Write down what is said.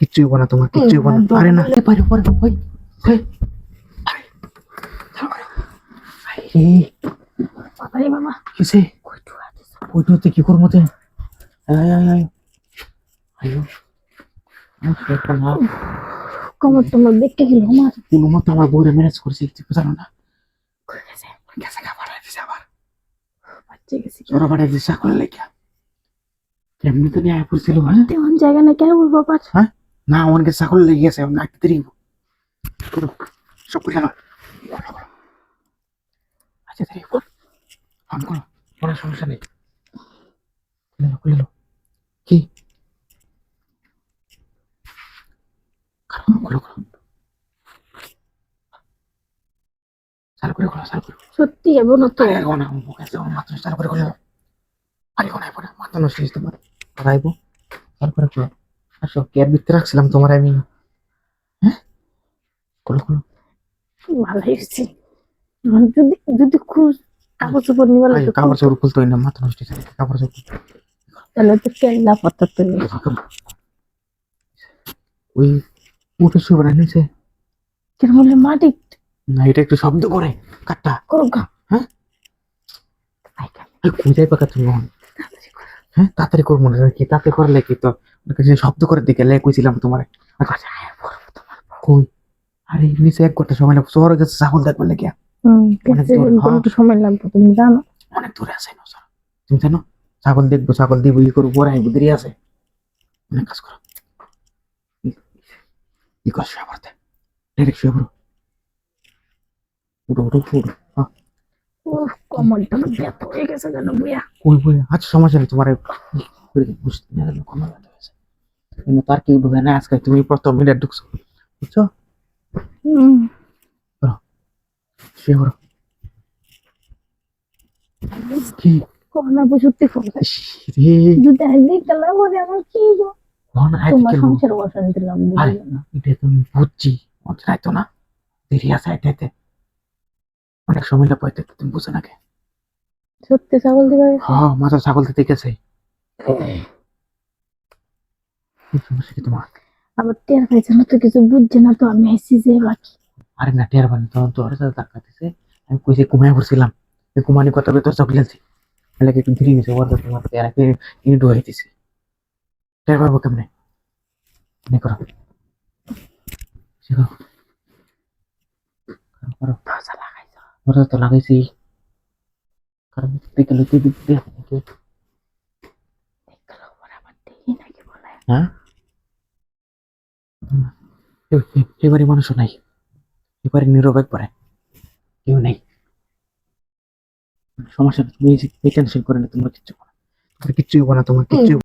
কিচ্ছু হইব না তোমার কিচ্ছু হইব না। আরে না। পারে পারে ওই ওই। কি করব কমর টমর দেখতে গেল আমার কোনো মতো আমার বউরে ম্যানেজ করছি তুই জানো না। গেছে? গেছে খাবার দিছে আবার। বাচ্চা গেছে কি? ওরা বাড়ি দিছে করে লেখা কেমনি তো নিয়ে আয় পড়ছিল হ্যাঁ? তেমন জায়গা না কেন বলব বাবা হ্যাঁ? না আমাকে চাকল লেগে গেছে আঁকতে দেরি সব করে নাও আচ্ছা দেরি হইবো। ফোন করো। কোনো সমস্যা নেই। খুলে কি? সত্যি যাব না তো। না মাত্র চালু করে খোলো। আরে কোনায় পড়ে মাথা নষ্ট তোমার। চালু করে খোলো। আসো ক্যাব রাখছিলাম তোমার আমি হ্যাঁ? খোলো খোলো ভালো হয়েছে। যদি যদি খুব উপর নিবে আরে কাপড় চোপড় হয় না মাথা নষ্ট হয়েছে কাপড় চোপড় তাহলে তো কেল্লা পাতা তো ওই উঠে শুয়ে বেড়া নিচে। কিরম মাটি না এটা একটু শব্দ করে কাটটা। করো গা হ্যাঁ? কোথায় পাকা তুমি মন। হ্যাঁ তাড়াতাড়ি করব না কি তাড়াতাড়ি করলে কি তো। কাছে শব্দ করে দিকে লে কইছিলাম তোমার। আচ্ছা। কই? আরে নিচে এক ঘণ্টা সময় লাগবে। শহরে গেছে ছাগল দেখবে লেগে হ্যাঁ। সময় লাগবে তুমি জানো। অনেক দূরে আছে না স্যার তুমি জানো ছাগল দেখব ছাগল দিব ই করব পরে আইবো দেরি আছে। অনেক কাজ করো। ই- কর শুয়ে পড়তে। ডাইরেক্ট শুয়ে পড়ো। উঠো উঠো উঠো হ্যাঁ উফ, ব্যথা হয়ে গেছে কেন বুয়া? কই বই আচ্ছা সমস্যা নেই তোমার বুঝতে না কিন্তু তার কি ঢুকে না আজকে তুমি প্রথম মিনিট ঢুকছো বুঝছ? শুয়ে পড়ো। কি? করোনা বুঝতে ফোন ইস, রে। যদি একদিন গেলাম আমার কি গো? আয় তোমার সংসার অশান্তি দিলাম এটা তো আমি বুঝছি। রাখতো না। দেরি আছে এটাতে অনেক সময় লাগবে এটা তুমি বুঝো না কে? সত্যি ছাগল দিবে? হ্যাঁ মাথা ছাগল দিতে গেছে কি সমস্যা কি তোমার আবার টের পাইছে না তো কিছু বুঝছে না তো আমি আইসি যে বাকি। আরে না টের বানি তো ওর সাথে ধাক্কা আমি কইছে ঘুমায় পড়ছিলাম। ঘুমানি কথা ভেতর চোখ লেলছি তাহলে একটু ধীরে গেছে ওর সাথে তোমার টের আগে ইনি ডুয়ে টের পাবো কেমনে? নে করো। করো, করো। লাগাইছো। ওরা তো লাগাইছি। কারণ দিকে লুকি দিকে দেখল ওরা আবার দেখি নাকি বলে হ্যাঁ? এবারে মানুষও নাই। এবারে নীরব একবারে। কেউ নেই। সমস্যা তুমি এই করে না, তোমার কিচ্ছু না। তোমার কিচ্ছু হইব না, তোমার কিচ্ছু